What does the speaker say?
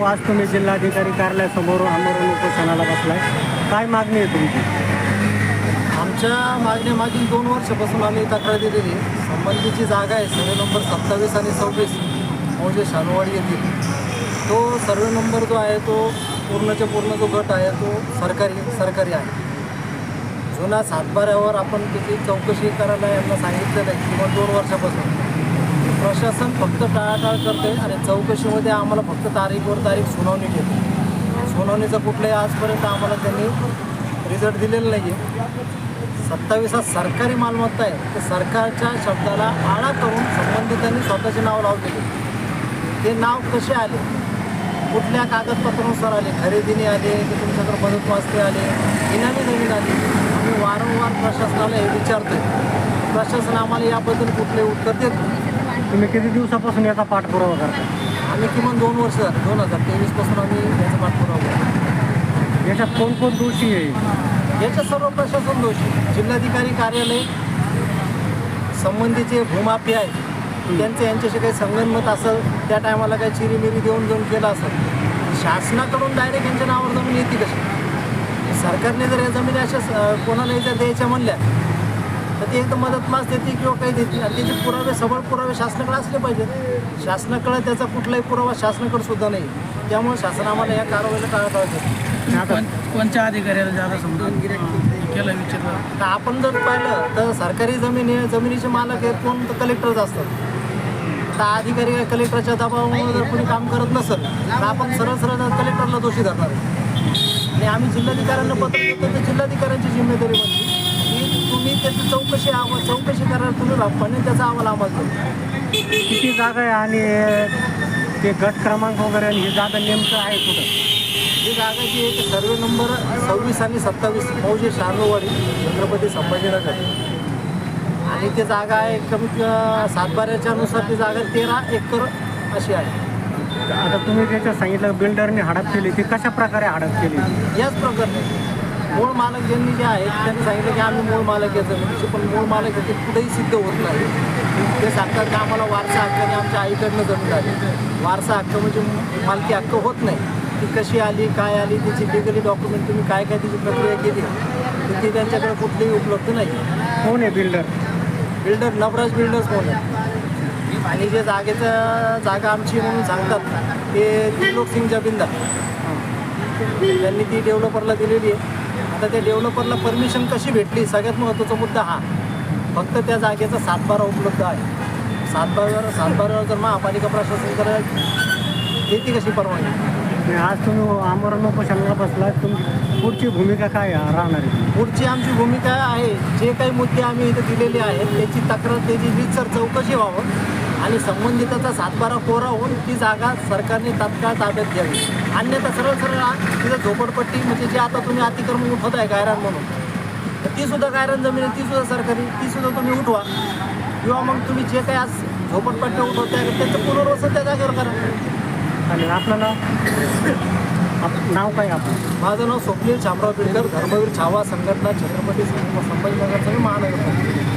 हो आज तुम्ही जिल्हाधिकारी कार्यालयासमोर आमरण उपोषणाला बसलाय. काय मागणी आहे तुमची? आमच्या मागण्या मागील दोन वर्षापासून आम्ही तक्रार दिलेली संबंधीची जागा आहे सर्वे नंबर सत्तावीस आणि सव्वीस. म्हणजे शानवाडी येथील तो सर्वे नंबर जो आहे तो पूर्णच्या पूर्ण जो गट आहे तो सरकारी सरकारी आहे. जुना सातबाऱ्यावर आपण त्याची चौकशी करायला यांना सांगितलेलं आहे किंवा दोन वर्षापासून. प्रशासन फक्त टाळाटाळ करते आणि चौकशीमध्ये आम्हाला फक्त तारीखवर तारीख सुनावणी घेते सुनावणीचा कुठलाही आजपर्यंत आम्हाला त्यांनी रिझल्ट दिलेला नाही आहे सत्तावीस हा सरकारी मालमत्ता आहे. तर सरकारच्या शब्दाला आळा करून संबंधितांनी स्वतःचे नाव लावलेले ते नाव कसे आले? कुठल्या कागदपत्रानुसार आले? खरेदीने आले की तुमच्याकडे मदत वाचते आले इनामी नवीन आली. आम्ही वारंवार प्रशासनाला हे विचारतोय. प्रशासन आम्हाला याबद्दल कुठले उत्तर देत नाही. तुम्ही किती दिवसापासून याचा पाठपुरावा करता आम्ही किमान दोन वर्ष झाले. दोन हजार तेवीसपासून आम्ही याचा पाठपुरावा करतो. याच्यात कोण कोण दोषी आहे? याच्या सर्व प्रशासन दोषी जिल्हाधिकारी कार्यालय संबंधीचे भूमाफी आहेत. त्यांचं यांच्याशी काही संगनमत असेल त्या टायमाला काही चिरीमिरी देऊन देऊन केलं असेल शासनाकडून डायरेक्ट यांच्या नावावर जमीन येते कशी? सरकारने जर या जमिनी अशा कोणालाही जर द्यायच्या म्हणल्या तर ते एकदम मदत मास देते किंवा काही देते आणि त्याचे पुरावे सबळ पुरावे शासनाकडे असले पाहिजेत. शासनाकडे त्याचा कुठलाही पुरावा शासनाकडे सुद्धा नाही. त्यामुळे शासन आम्हाला या कारवाईला आता कोण- कोणत्या अधिकाऱ्याला जादा समजा? केलं विचारलं? आपण जर पाहिलं तर सरकारी जमीन आहे जमिनीचे मालक आहेत कोण? तर कलेक्टरच असतात. तर अधिकारी कलेक्टरच्या दबावामुळे जर कोणी काम करत नसेल तर आपण सरळ सरळ कलेक्टरला दोषी धरणार. आणि आम्ही जिल्हाधिकाऱ्यांना पत्र देतो तर जिल्हाधिकाऱ्यांची जिम्मेदारी बनली तुम्ही त्याची चौकशी अहवाल चौकशी करा तुम्ही राखपाने त्याचा अहवाल आम्हाला द्या. किती जागा आहे आणि ते गट क्रमांक वगैरे आणि ही जागा नेमकं आहे कुठं? ही जागा जी आहे ती सर्वे नंबर सव्वीस आणि सत्तावीस मौजे शहानवाडी छत्रपती संभाजीनगर. आणि ती जागा आहे कमी सातबाऱ्याच्या नुसार ती जागा तेरा एकर अशी आहे. आता तुम्ही त्याच्यात सांगितलं बिल्डरने हडप केली ती कशा प्रकारे हडप केली? याच प्रकारे. मूळ मालक ज्यांनी जे आहेत त्यांनी सांगितलं की आम्ही मूळ मालक आहे जमिनीचे पण मूळ मालक आहे ते कुठेही सिद्ध होत नाही. ते सांगतात की आम्हाला वारसा हक्काने आमच्या आईकडनं जमीन आली. वारसा हक्क म्हणजे मालकी हक्क होत नाही. ती कशी आली काय आली तिची लिगली डॉक्युमेंट तुम्ही काय काय तिची प्रक्रिया केली तर ती त्यांच्याकडे कुठलीही उपलब्ध नाही. कोण आहे बिल्डर बिल्डर नवराज बिल्डर्स म्हणून आणि जे जागेचं जागा आमची म्हणून सांगतात ते त्रिलोक सिंग जबिंदार त्यांनी ती डेव्हलपरला दिलेली आहे. आता त्या डेव्हलपरला परमिशन कशी भेटली? सगळ्यात महत्त्वाचा मुद्दा हा. फक्त त्या जागेचा सातबारा उपलब्ध आहे. सातबारा सातबारावर जर महापालिका प्रशासन करायला देते कशी परवानगी? आज तुम्ही आमरण उपोषणाला बसलाय तुमची पुढची भूमिका काय राहणार आहे? पुढची आमची भूमिका आहे जे काही मुद्दे आम्ही इथे दिलेले आहेत त्याची तक्रार त्याची रीतसर चौकशी व्हावं आणि संबंधिताचा सातबारा कोरा होऊन ती जागा सरकारने तात्काळ ताब्यात घ्यावी. अन्यथा सरळ सरळ तिथं झोपडपट्टी म्हणजे जे आता तुम्ही अतिक्रमण उठवत आहे गायरान म्हणून तर ती सुद्धा गायरान जमीन आहे ती सुद्धा सरकारी ती सुद्धा तुम्ही उठवा. किंवा मग तुम्ही जे काही आज झोपडपट्ट्या उठवताय त्याचं पुनर्वसन त्या जागेवर करा. आणि आपलं नाव आप- नाव काय आपलं? माझं नाव स्वप्नील शामराव बिडकर धर्मवीर छावा संघटना छत्रपती संभाजीनगरचा मी महानगर